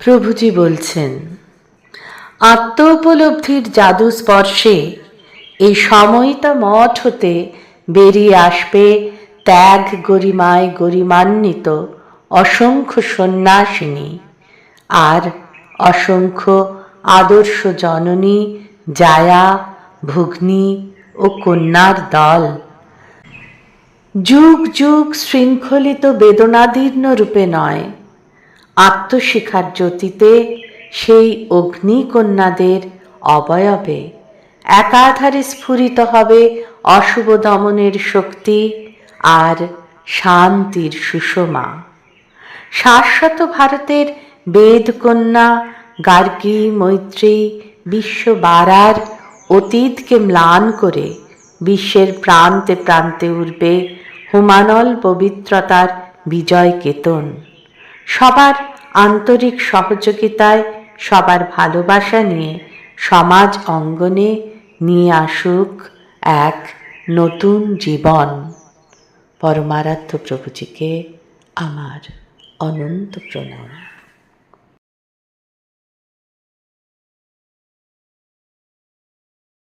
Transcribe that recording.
প্রভুজি বলছেন আত্ম উপলব্ধির জাদু স্পর্শে এই সময়তা মঠ হতে বেরিয়ে আসবে ত্যাগ গরিমায় গরিমান্বিত অসংখ্য সন্ন্যাসিনী আর অসংখ্য আদর্শ জননী, জায়া, ভগ্নী ও কন্যার দল। যুগ যুগ শৃঙ্খলিত বেদনাদীর্ণ রূপে নয় আত্মশিখার জ্যোতিতে সেই অগ্নিকন্যাদের অবয়বে একাধারে স্ফুরিত হবে অশুভ দমনের শক্তি আর শান্তির সুষমা। শাশ্বত ভারতের বেদকন্যা গার্গী মৈত্রী বিশ্ব বারার অতীতকে ম্লান করে বিশ্বের প্রান্তে প্রান্তে উঠবে হুমানল পবিত্রতার বিজয় কেতন। সবার আন্তরিক সহযোগিতায়, সবার ভালোবাসা নিয়ে সমাজ অঙ্গনে নিয়ে আসুক এক নতুন জীবন। পরমারাধ্য প্রভুজিকে আমার অনন্ত প্রণাম।